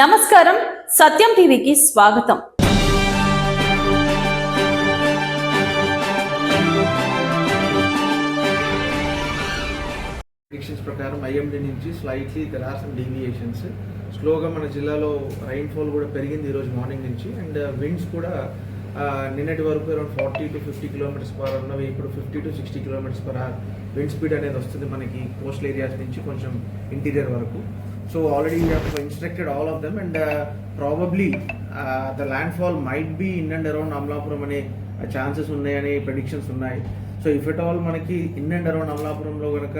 నమస్కారం. సత్యం టీవీకి స్వాగతం. ప్రిడిక్షన్స్ ప్రకారం ఐఎండి నుంచి slightly there are some deviations స్లోగా మన జిల్లాలో రైన్ఫాల్ కూడా పెరిగింది ఈరోజు మార్నింగ్ నుంచి. అండ్ uh, విండ్స్ కూడా uh, నిన్నటి వరకు around forty to fifty kilometres per hour ఉన్నవి. ఇప్పుడు fifty to sixty kilometres per hour wind speed అనేది వస్తుంది మనకి కోస్టల్ ఏరియాస్ నుంచి కొంచెం ఇంటీరియర్ వరకు. So already instructed all of them and probably the landfall might be in and around Amalapuram అనే chances ఉన్నాయని ప్రెడిక్షన్స్ ఉన్నాయి. సో ఇఫ్ ఎట్ ఆల్ మనకి ఇన్ అండ్ అరౌండ్ అమలాపురంలో కనుక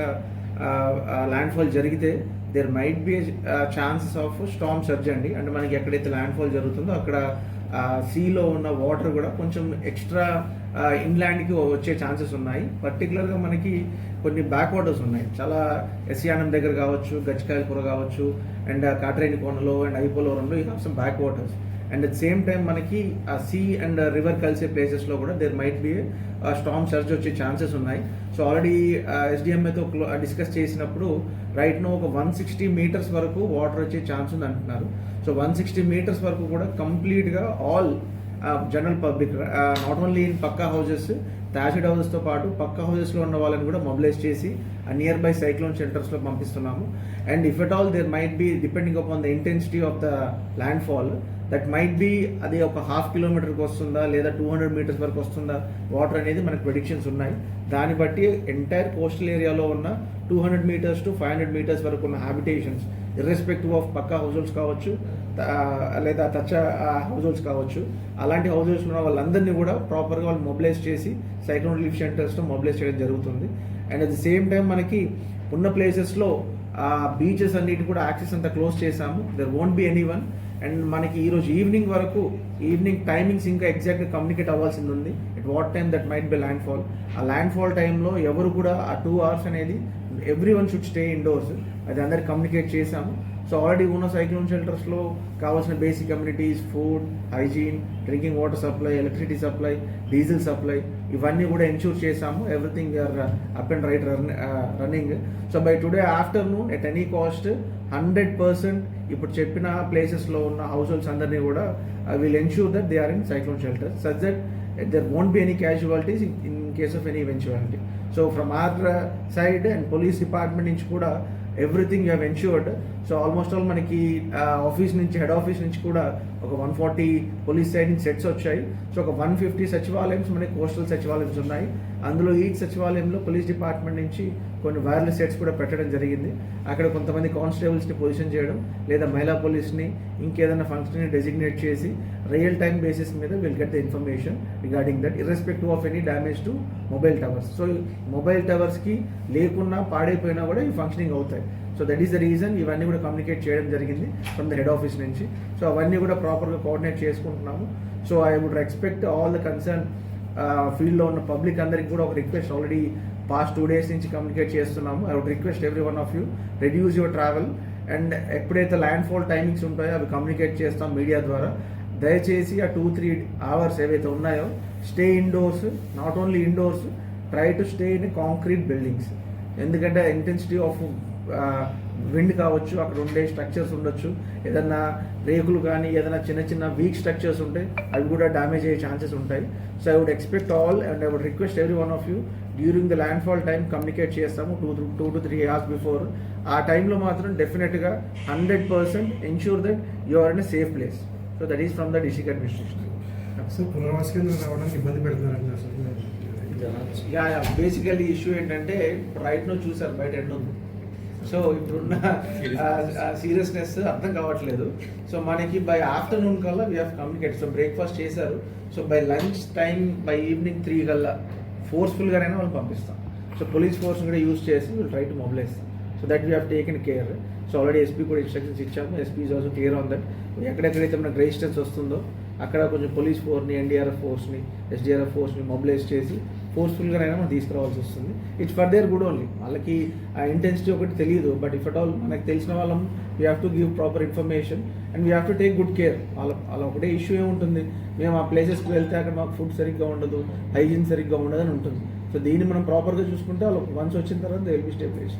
ల్యాండ్ ఫాల్ జరిగితే there might be chances of storm surge అండి. అంటే మనకి ఎక్కడైతే ల్యాండ్ ఫాల్ జరుగుతుందో అక్కడ సీలో ఉన్న వాటర్ కూడా కొంచెం ఎక్స్ట్రా ఇంగ్లాండ్కి వచ్చే ఛాన్సెస్ ఉన్నాయి. పర్టికులర్గా మనకి కొన్ని బ్యాక్ వాటర్స్ ఉన్నాయి. చాలా ఎస్యానం దగ్గర కావచ్చు గచ్చికాయలపుర కావచ్చు అండ్ కాటరేని కోనలో అండ్ ఐపోలవరంలో ఈ some backwaters and at same time మనకి ఆ సీ అండ్ రివర్ కలిసే ప్లేసెస్లో కూడా there might be storm surge వచ్చే ఛాన్సెస్ ఉన్నాయి. సో ఆల్రెడీ ఎస్డిఎంఏతో డిస్కస్ చేసినప్పుడు రైట్ నో ఒక వన్ సిక్స్టీ మీటర్స్ వరకు వాటర్ వచ్చే ఛాన్స్ ఉంది అంటున్నారు సో వన్ సిక్స్టీ మీటర్స్ వరకు కూడా కంప్లీట్గా all general public not only in pucca houses thatched హౌసెస్తో పాటు పక్క హౌసెస్లో ఉన్న వాళ్ళని కూడా మొబిలైజ్ చేసి ఆ నియర్ బై సైక్లోన్ సెంటర్స్లో పంపిస్తున్నాము. And if at all there might be depending upon the intensity of the landfall that might be అది ఒక హాఫ్ కిలోమీటర్కి వస్తుందా లేదా టూ హండ్రెడ్ మీటర్స్ వరకు వస్తుందా వాటర్ అనేది మనకు ప్రెడిక్షన్స్ ఉన్నాయి. దాన్ని బట్టి ఎంటైర్ కోస్టల్ ఏరియాలో ఉన్న two hundred metres to five hundred metres వరకు ఉన్న habitations irrespective of pucca households కావచ్చు లేదా తచ్చ హౌస్ హోల్డ్స్ కావచ్చు అలాంటి హౌస్ హోల్డ్స్ ఉన్న వాళ్ళందరినీ కూడా ప్రాపర్గా వాళ్ళు మొబిలైజ్ చేసి సైక్లోన్ రిలీఫ్ సెంటర్స్లో మొబిలైజ్ చేయడం జరుగుతుంది. And at the same time మనకి ఉన్న ప్లేసెస్లో ఆ బీచెస్ అన్నిటి కూడా యాక్సెస్ అంతా క్లోజ్ చేసాము there won't be anyone and మనకి ఈరోజు ఈవినింగ్ వరకు ఈవినింగ్ టైమింగ్స్ ఇంకా ఎగ్జాక్ట్గా కమ్యూనికేట్ అవ్వాల్సింది ఉంది. At what time that might be landfall ఆ ల్యాండ్ ఫాల్ టైంలో ఎవరు కూడా ఆ టూ అవర్స్ అనేది everyone should stay indoors అది అందరికి కమ్యూనికేట్ చేశాము. సో ఆల్రెడీ ఉన్న సైక్లోన్ షెల్టర్స్లో కావాల్సిన basic communities food hygiene drinking water supply electricity supply diesel supply ఇవన్నీ కూడా ఎన్షూర్ చేశాము. Everything are up and right run running so by today afternoon at any cost hundred percent ఇప్పుడు చెప్పిన ప్లేసెస్లో ఉన్న హౌస్ హోల్డ్స్ అందరినీ కూడా will ensure that they are in cyclone shelter such that there won't be any casualties in case of any eventuality so from our side and police department నుంచి కూడా everything you have ensured. So almost all మనకి office నుంచి head office నుంచి కూడా ఒక one forty police side నుంచి sets వచ్చాయి. So ఒక వన్ ఫిఫ్టీ సచివాలయం మనకి కోస్టల్ సచివాలయమ్స్ ఉన్నాయి. అందులో ఈ సచివాలయంలో పోలీస్ డిపార్ట్మెంట్ నుంచి కొన్ని వైర్లెస్ సెట్స్ కూడా పెట్టడం జరిగింది. అక్కడ కొంతమంది కానిస్టేబుల్స్ని పొజిషన్ చేయడం లేదా మహిళా పోలీస్ని ఇంకేదైనా ఫంక్షన్ని డెసిగ్నేట్ చేసి రియల్ టైం బేసిస్ మీద will get the information regarding that irrespective of any damage to mobile towers so mobile టవర్స్కి లేకున్నా పాడైపోయినా కూడా ఇవి ఫంక్షనింగ్ అవుతాయి. So that is the reason ఇవన్నీ కూడా కమ్యూనికేట్ చేయడం జరిగింది ఫ్రమ్ ద హెడ్ ఆఫీస్ నుంచి. సో అవన్నీ కూడా ప్రాపర్గా కోఆర్డినేట్ చేసుకుంటున్నాము. So I would expect all the concern ఫీల్డ్లో ఉన్న పబ్లిక్ అందరికి కూడా ఒక request already past two days నుంచి కమ్యూనికేట్ చేస్తున్నాము. I would request everyone of you reduce your travel and ఎప్పుడైతే ల్యాండ్ ఫాల్ టైమింగ్స్ ఉంటాయో అవి కమ్యూనికేట్ చేస్తాం మీడియా ద్వారా. దయచేసి ఆ టూ త్రీ అవర్స్ ఏవైతే ఉన్నాయో stay indoors not only indoors try to stay in concrete buildings ఎందుకంటే ఇంటెన్సిటీ ఆఫ్ విండ్ కావచ్చు అక్కడ ఉండే స్ట్రక్చర్స్ ఉండొచ్చు. ఏదన్నా రేకులు కానీ ఏదైనా చిన్న చిన్న వీక్ స్ట్రక్చర్స్ ఉంటాయి అవి కూడా డ్యామేజ్ అయ్యే ఛాన్సెస్ ఉంటాయి. So I would expect all and I would request everyone of you during the landfall time communicate చేస్తాము two two to three hours before ఆ టైంలో మాత్రం డెఫినెట్గా hundred percent ensure that you are in a safe place so that is from the district administration so పునర్వాస కేంద్రం రావడానికి ఇబ్బంది పెడుతున్నారండి అసలు. బేసికల్లీ ఇష్యూ ఏంటంటే రైట్ నో చూసారు బయట ఎండ్ ఉంది. సో ఇప్పుడున్న సీరియస్నెస్ అర్థం కావట్లేదు. సో మనకి బై ఆఫ్టర్నూన్ కల్లా we have communicate so breakfast చేశారు. So by lunch time by evening three కల్లా ఫోర్స్ఫుల్గానైనా వాళ్ళు పంపిస్తాం. సో పోలీస్ ఫోర్స్ కూడా యూస్ చేసి will try to mobilise so that we have taken care so already SP కూడా instructions ఇచ్చాము. SP is also clear on that ఎక్కడెక్కడైతే మనకు రెసిస్టెన్స్ వస్తుందో అక్కడ కొంచెం పోలీస్ ఫోర్స్ని ఎన్డీఆర్ఎఫ్ ఫోర్స్ని ఎస్డీఆర్ఎఫ్ ఫోర్స్ని మొబిలైజ్ చేసి ఫోర్స్ఫుల్గానైనా మనం తీసుకురావాల్సి వస్తుంది. It's for their good only వాళ్ళకి ఆ ఇంటెన్సిటీ ఒకటి తెలియదు బట్ ఇఫ్ అట్ ఆల్ మనకు తెలిసిన వాళ్ళం we have to give proper information and we have to take good care వాళ్ళ వాళ్ళ ఒకటే ఇష్యూ ఏముంటుంది? మేము ఆ ప్లేసెస్కి వెళ్తే అక్కడ మాకు ఫుడ్ సరిగ్గా ఉండదు హైజీన్ సరిగ్గా ఉండదు అని ఉంటుంది. సో దీన్ని మనం ప్రాపర్గా చూసుకుంటే వాళ్ళు వన్స్ వచ్చిన తర్వాత they will be stabilise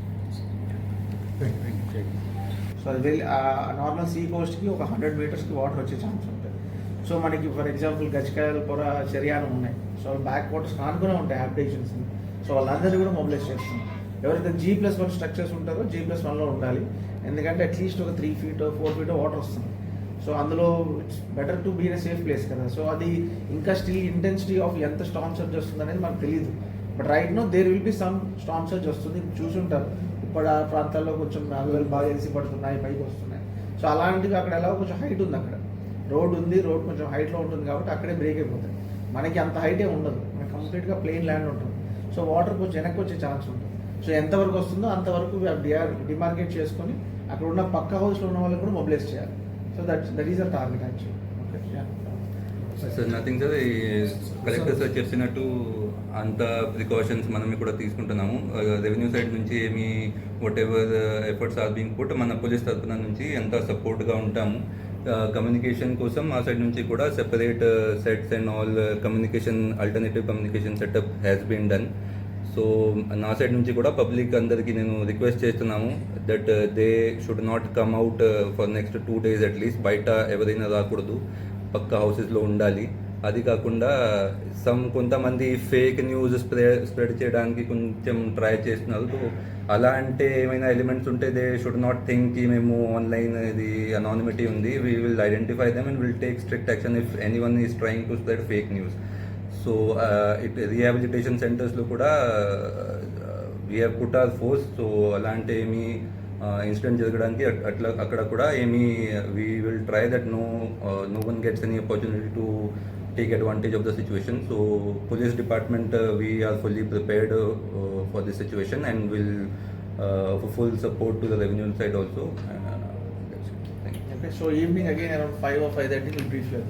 thank you so అది వెళ్ళి నార్మల్ సీ కోస్ట్కి ఒక హండ్రెడ్ మీటర్స్కి వాటర్ వచ్చే ఛాన్స్ సో మనకి ఫర్ ఎగ్జాంపుల్ గచ్చికాయల పొర చర్యాలు ఉన్నాయి. సో బ్యాక్ వాటర్స్ కానుకునే ఉంటాయి హ్యాబిటేషన్స్ సో వాళ్ళందరినీ కూడా మొబిలైజ్ చేస్తున్నాం. ఎవరైతే జీ ప్లస్ వన్ స్ట్రక్చర్స్ ఉంటారో జీ ప్లస్ వన్లో ఉండాలి. ఎందుకంటే అట్లీస్ట్ ఒక three feet four feet water వస్తుంది. సో అందులో it's better to be in safe place కదా. సో అది ఇంకా స్టిల్ ఇంటెన్సిటీ ఆఫ్ ఎంత స్టామ్ సర్జ్ వస్తుంది అనేది మనకు తెలియదు but right now there will be some storm surge వస్తుంది. చూసుంటారు. ఇప్పుడు ఆ ప్రాంతాల్లో కొంచెం అలలు బాగా ఎలిసి పడుతున్నాయి పైకి వస్తున్నాయి. సో అలాంటివి అక్కడ ఎలా కొంచెం హైట్ ఉంది అక్కడ. రోడ్ ఉంది రోడ్ కొంచెం హైట్లో ఉంటుంది కాబట్టి అక్కడే బ్రేక్ అయిపోతుంది మనకి అంత హైటే ఉండదు. మనకి కంప్లీట్గా ప్లెయిన్ ల్యాండ్ ఉంటుంది. సో వాటర్ కొంచెం వెనక్కి వచ్చే ఛాన్స్ ఉంటుంది. సో ఎంతవరకు వస్తుందో అంతవరకు డిమార్కెట్ చేసుకొని అక్కడ ఉన్న పక్క హౌస్లో ఉన్న వాళ్ళకి కూడా మొబిలైజ్ చేయాలి. So that that is a target actually okay sir nothing sir collector sir చెప్పినట్టు అంత ప్రికాషన్స్ మనం కూడా తీసుకుంటున్నాము. రెవెన్యూ సైడ్ నుంచి ఏమి whatever efforts are being put మన పోలీస్ తరఫున నుంచి ఎంత సపోర్ట్గా ఉంటాము. కమ్యూనికేషన్ కోసం మా సైడ్ నుంచి కూడా separate sets and all communication alternative communication setup has been done so నా సైడ్ నుంచి కూడా పబ్లిక్ అందరికీ నేను రిక్వెస్ట్ చేస్తున్నాము that they should not come out for next two days at least బయట ఎవరైనా రాకూడదు. పక్క హౌసెస్లో ఉండాలి. అది కాకుండా సమ్ కొంతమంది ఫేక్ న్యూస్ స్ప్రెడ్ స్ప్రెడ్ చేయడానికి కొంచెం ట్రై చేస్తున్నారు. సో అలా అంటే ఏమైనా ఎలిమెంట్స్ ఉంటే దే షుడ్ నాట్ థింక్కి మేము ఆన్లైన్ ఇది అనానిమిటీ ఉంది. We will identify them and will take strict action if anyone is trying to spread fake news so it rehabilitation సెంటర్స్లో కూడా we have put our force so అలాంటి ఏమి incident uh, జరగడానికి అట్లా అక్కడ కూడా ఏమి we will try that no no one gets any opportunity to take advantage of the situation. So police department, uh, we are fully prepared uh, for this situation and will uh, full support to the revenue side also. Okay, so evening again around 5 or 5.30 will brief you.